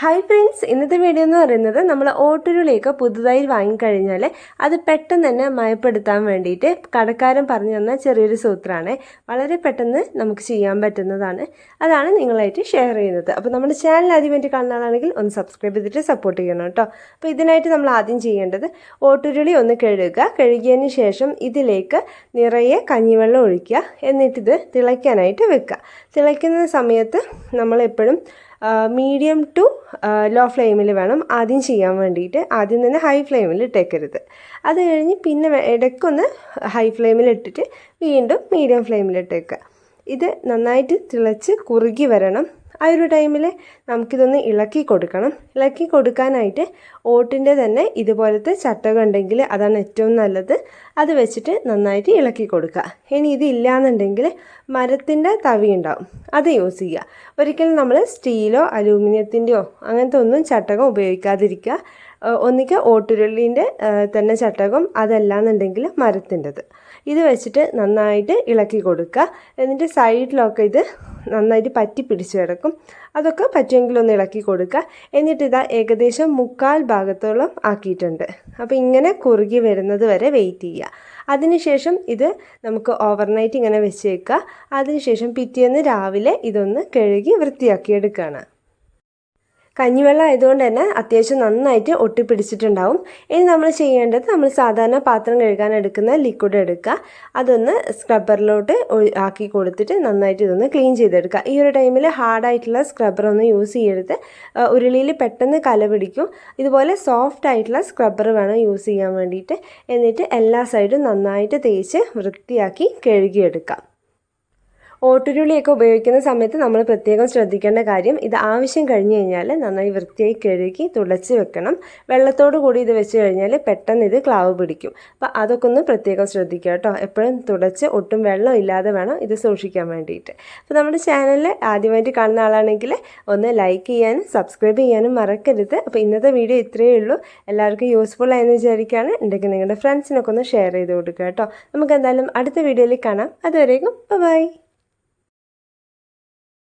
Hi friends ഇന്നത്തെ video എന്ന് പറയുന്നത് നമ്മൾ ഓട്ടുരുളിയൊക്കെ പുതുതായി വാങ്ങിക്കഴിഞ്ഞാൽ അത് പെട്ടെന്ന് തന്നെ മയപ്പെടുത്താൻ വേണ്ടിയിട്ട് കടക്കാരൻ പറഞ്ഞു തന്ന ചെറിയൊരു സൂത്രമാണ് വളരെ പെട്ടെന്ന് നമുക്ക് ചെയ്യാൻ പറ്റുന്നതാണ്. അതാണ് നിങ്ങളായിട്ട് ഷെയർ ചെയ്യുന്നത്. അപ്പോൾ നമ്മുടെ ചാനൽ ആദ്യം കാണുന്ന ആളാണെങ്കിൽ ഒന്ന് സബ്സ്ക്രൈബ് ചെയ്തിട്ട് സപ്പോർട്ട് ചെയ്യണം കേട്ടോ. അപ്പോൾ ഇതിനായിട്ട് നമ്മൾ ആദ്യം ചെയ്യേണ്ടത് ഓട്ടുരുളി ഒന്ന് കഴുകുക. കഴുകിയതിന് ശേഷം ഇതിലേക്ക് നിറയെ കഞ്ഞിവെള്ളം ഒഴിക്കുക. എന്നിട്ടിത് തിളയ്ക്കാനായിട്ട് വെക്കുക. തിളയ്ക്കുന്ന സമയത്ത് നമ്മളെപ്പോഴും മീഡിയം ടു ലോ ഫ്ലെയിമിൽ വേണം ആദ്യം ചെയ്യാൻ വേണ്ടിയിട്ട്. ആദ്യം തന്നെ ഹൈ ഫ്ലെയിമിൽ ഇട്ടേക്കരുത്. അത് കഴിഞ്ഞ് പിന്നെ ഇടയ്ക്കൊന്ന് ഹൈ ഫ്ലെയിമിൽ ഇട്ടിട്ട് വീണ്ടും മീഡിയം ഫ്ലെയിമിൽ ഇട്ടേക്കുക ഇത് നന്നായിട്ട് തിളച്ച് കുറുകി വരണം. ആ ഒരു ടൈമിൽ നമുക്കിതൊന്ന് ഇളക്കി കൊടുക്കണം. ഇളക്കി കൊടുക്കാനായിട്ട് ഓട്ടിന്റെ തന്നെ ഇതുപോലത്തെ ചട്ടകം ഉണ്ടെങ്കിൽ അതാണ് ഏറ്റവും നല്ലത്. അത് വെച്ചിട്ട് നന്നായിട്ട് ഇളക്കി കൊടുക്കുക. ഇനി ഇതില്ലാന്നുണ്ടെങ്കിൽ മരത്തിന്റെ തവി ഉണ്ടാവും. അത് യൂസ് ചെയ്യുക. ഒരിക്കലും നമ്മൾ സ്റ്റീലോ അലൂമിനിയത്തിന്റെയോ അങ്ങനത്തെ ഒന്നും ചട്ടകം ഉപയോഗിക്കാതിരിക്കുക. ഒന്നിക്ക് ഓട്ടുരുള്ളിന്റെ തന്നെ ചട്ടകം അതല്ലാന്നുണ്ടെങ്കിൽ മരത്തിന്റെത്. ഇത് വെച്ചിട്ട് നന്നായിട്ട് ഇളക്കി കൊടുക്കുക. എന്നിട്ട് സൈഡിലൊക്കെ ഇത് നന്നായിട്ട് പറ്റി പിടിച്ച് കിടക്കും. അതൊക്കെ പറ്റുമെങ്കിൽ ഒന്ന് ഇളക്കി കൊടുക്കുക. എന്നിട്ട് ഇതാ ഏകദേശം മുക്കാൽ ഭാഗത്തോളം ആക്കിയിട്ടുണ്ട്. അപ്പോൾ ഇങ്ങനെ കുറുകി വരുന്നത് വരെ വെയിറ്റ് ചെയ്യുക. അതിനുശേഷം ഇത് നമുക്ക് ഓവർനൈറ്റ് ഇങ്ങനെ വെച്ചേക്കുക. അതിനുശേഷം പിറ്റേന്ന് രാവിലെ ഇതൊന്ന് കഴുകി വൃത്തിയാക്കി വൃത്തിയാക്കിയെടുക്കുകയാണ് കഞ്ഞിവെള്ളം ആയതുകൊണ്ട് തന്നെ അത്യാവശ്യം നന്നായിട്ട് ഒട്ടിപ്പിടിച്ചിട്ടുണ്ടാവും. ഇനി നമ്മൾ ചെയ്യേണ്ടത് നമ്മൾ സാധാരണ പാത്രം കഴുകാൻ എടുക്കുന്ന ലിക്വിഡ് എടുക്കുക. അതൊന്ന് സ്ക്രബ്ബറിലോട്ട് ആക്കി കൊടുത്തിട്ട് നന്നായിട്ട് ഇതൊന്ന് ക്ലീൻ ചെയ്തെടുക്കുക. ഈ ഒരു ടൈമിൽ ഹാർഡായിട്ടുള്ള ഒന്ന് യൂസ് ചെയ്യരുത്. ഉരുളിയിൽ പെട്ടെന്ന് കല പിടിക്കും. ഇതുപോലെ സോഫ്റ്റ് ആയിട്ടുള്ള സ്ക്രബ്ബർ വേണം യൂസ് ചെയ്യാൻ വേണ്ടിയിട്ട്. എന്നിട്ട് എല്ലാ സൈഡും നന്നായിട്ട് തേച്ച് വൃത്തിയാക്കി കഴുകിയെടുക്കാം ഓട്ടുരുളിയൊക്കെ ഉപയോഗിക്കുന്ന സമയത്ത് നമ്മൾ പ്രത്യേകം ശ്രദ്ധിക്കേണ്ട കാര്യം ഇത് ആവശ്യം കഴിഞ്ഞ് കഴിഞ്ഞാൽ നന്നായി വൃത്തിയായി കഴുകി തുളച്ച് വെക്കണം. വെള്ളത്തോട് കൂടി ഇത് വെച്ച് കഴിഞ്ഞാൽ പെട്ടെന്ന് ഇത് ക്ലാവ് പിടിക്കും. അപ്പോൾ അതൊക്കെ ഒന്ന് പ്രത്യേകം ശ്രദ്ധിക്കുക കേട്ടോ. എപ്പോഴും തുടച്ച് ഒട്ടും വെള്ളം ഇല്ലാതെ വേണം ഇത് സൂക്ഷിക്കാൻ വേണ്ടിയിട്ട്. അപ്പോൾ നമ്മുടെ ചാനലിൽ ആദ്യമായിട്ട് കാണുന്ന ആളാണെങ്കിൽ ഒന്ന് ലൈക്ക് ചെയ്യാനും സബ്സ്ക്രൈബ് ചെയ്യാനും മറക്കരുത്. അപ്പോൾ ഇന്നത്തെ വീഡിയോ ഇത്രയേ ഉള്ളൂ. എല്ലാവർക്കും യൂസ്ഫുൾ ആയെന്ന് വിചാരിക്കുകയാണ് ഉണ്ടെങ്കിൽ നിങ്ങളുടെ ഫ്രണ്ട്സിനൊക്കെ ഒന്ന് ഷെയർ ചെയ്ത് കൊടുക്കുക കേട്ടോ. നമുക്ക് എന്തായാലും അടുത്ത വീഡിയോയിൽ കാണാം. അതുവരേക്കും ബൈ